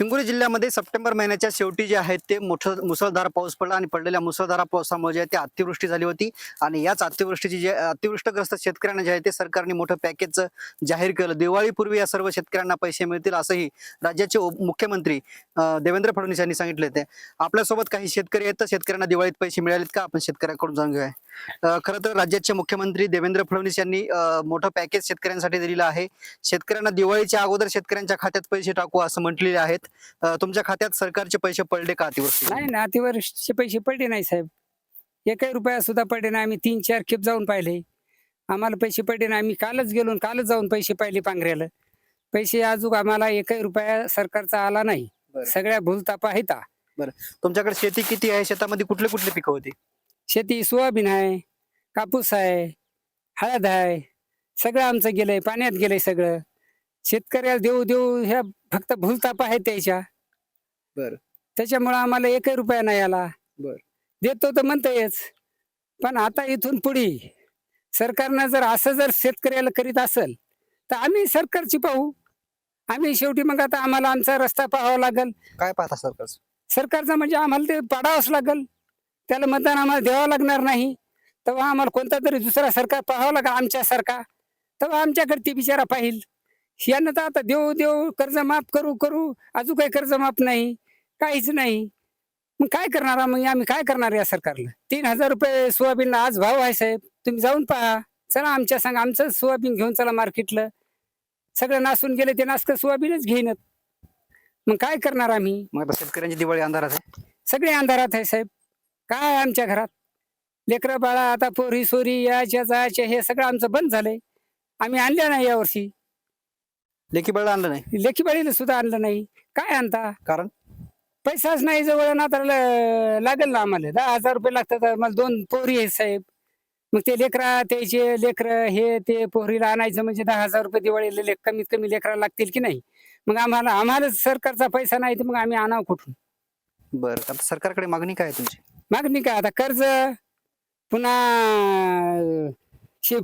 हिंगोली जिल्ह्यामध्ये सप्टेंबर महिन्याच्या शेवटी जे आहेत ते मोठं मुसळधार पाऊस पडला आणि पडलेल्या मुसळधार पावसामुळे जे आहे ते अतिवृष्टी झाली होती. आणि याच अतिवृष्टीची जे अतिवृष्टग्रस्त शेतकऱ्यांना जे आहे ते सरकारने मोठं पॅकेजचं जाहीर केलं. दिवाळीपूर्वी या सर्व शेतकऱ्यांना पैसे मिळतील असंही राज्याचे उप- मुख्यमंत्री देवेंद्र फडणवीस यांनी सांगितले होते. आपल्यासोबत काही शेतकरी आहेत तर शेतकऱ्यांना दिवाळीत पैसे मिळालेत का? आपण शेतकऱ्याकडून जाणून घेऊया. खरं तर राज्याचे मुख्यमंत्री देवेंद्र फडणवीस यांनी मोठं पॅकेज शेतकऱ्यांसाठी दिलेलं आहे. शेतकऱ्यांना दिवाळीच्या अगोदर शेतकऱ्यांच्या खात्यात पैसे टाकू असं म्हटलेले आहेत. तुमच्या खात्यात सरकारचे पैसे पडले का अतिवृष्टी? नाही ना अतिवृष्टीचे पैसे पडले नाही साहेब. एकही रुपया सुद्धा पडले नाही. आम्ही तीन चार खेप जाऊन पाहिले. आम्हाला पैसे पडले नाही. आम्ही कालच गेलो कालच जाऊन पैसे पाहिले पांघऱ्याला. पैसे अजून आम्हाला एकही रुपया सरकारचा आला नाही. बरं. सगळ्या भूलतापा आहेत. हा. तुमच्याकडे शेती किती आहे? शेतामध्ये कुठले कुठले पिकं होती? शेती सोयाबीन आहे कापूस आहे हळद आहे सगळं आमचं गेलंय पाण्यात गेलंय सगळं. शेतकऱ्याला देऊ देऊ ह्या फक्त भूलतापा आहेत त्याच्या. बरं. त्याच्यामुळं आम्हाला एकही रुपया नाही आला. बरं. देतो तर म्हणतायच पण आता इथून पुढे सरकारनं जर असं जर शेतकऱ्याला करीत असेल तर आम्ही सरकारची पाहू. आम्ही शेवटी मग आता आम्हाला आमचा रस्ता पाहावा लागेल. काय पाहता सरकार? सरकारचं म्हणजे आम्हाला ते पाडावंच लागेल. त्याला मतदान आम्हाला द्यावं लागणार नाही. तेव्हा आम्हाला कोणता तरी दुसरा सरकार पाहावं लागेल आमच्यासारखा तेव्हा आमच्याकडे ते बिचारा पाहिल. यानं तर आता देऊ देऊ कर्ज माफ करू करू. अजून काही कर्ज माफ नाही. काहीच नाही. मग काय करणार मग आम्ही काय करणार या सरकारला? तीन हजार रुपये सोयाबीनला आज भाव आहे साहेब. तुम्ही जाऊन पहा. चला आमच्या सांग आमचं सोयाबीन घेऊन चला मार्केटला. सगळं नासून गेले ते नासकं सोयाबीनच घेईनच मग काय करणार आम्ही? मग आता शेतकऱ्यांची दिवाळी अंधारात आहे. सगळे अंधारात आहे साहेब. काय आमच्या घरात? लेकरं बाळा आता पोरी सोरी याच्या जायच्या हे सगळं आमचं बंद झालंय. आम्ही आणल्या नाही यावर्षी. लेखी बळ आणलं नाही? लेखी बाळीला सुद्धा आणलं नाही. काय आणता? कारण? पैसाच नाही जवळ ना तर ल- लागेल ना आम्हाला. दहा हजार रुपये लागतात मला दोन पोरी आहेत साहेब. मग ते लेकरा त्याचे लेकर हे ते पोरीला आणायचं म्हणजे दहा हजार रुपये दिवाळीला ले- कमीत कमी लेकरा लागतील की नाही? मग आम्हाला आम्हालाच सरकारचा पैसा नाही तर मग आम्ही आणावं कुठून? बरं आता सरकारकडे मागणी काय आहे तुमची? मागणी काय आता कर्ज पुन्हा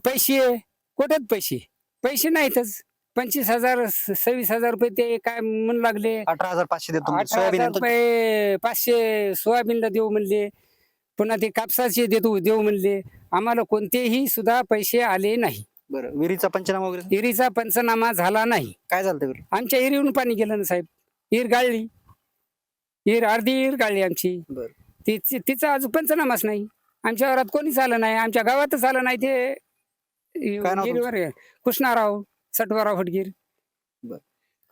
पैसे. कुठेच पैसे? पैसे नाहीतच. पंचवीस हजार सव्वीस हजार रुपये ते काय म्हणू लागले. अठरा हजार पाचशे देतो अठरा हजार. रुपये पाचशे सोयाबीनला देऊ म्हणले. पुन्हा ते कापसाचे देतो देऊ म्हणले. आम्हाला कोणतेही सुद्धा पैसे आले नाही. बरं. विहिरीचा पंचनामा वगैरे? इरीचा पंचनामा झाला नाही. काय झालं ते बरं? आमच्या इरीहून पाणी गेलं ना साहेब. इर गाळली. इर अर्धी इर गाळली आमची. बरं. तिची तिचा अजून पंचनामाच नाही. आमच्या घरात कोणीच आलं नाही. आमच्या गावातच आलं नाही ते. काय नाव गिरीवर आहे. कृष्णाराव सटवाराव फटगीर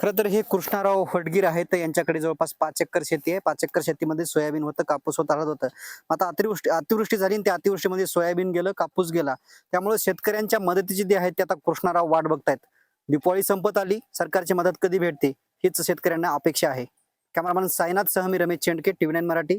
खरं तर हे कृष्णाराव फडगीर आहेत यांच्याकडे जवळपास पाच एकर शेती आहे. पाच एकर शेतीमध्ये सोयाबीन होतं कापूस होतं हळद होतं. आता अतिवृष्टी अतिवृष्टी झाली आणि त्या अतिवृष्टीमध्ये सोयाबीन गेलं कापूस गेला. त्यामुळे शेतकऱ्यांच्या मदतीची जी आहे ते आता कृष्णाराव वाट बघतायत. दिवाळी संपत आली. सरकारची मदत कधी भेटते? हीच शेतकऱ्यांना अपेक्षा आहे. कॅमेरामॅन साईनाथ सह मी रमेश चेंडके टीव्ही नाईन मराठी.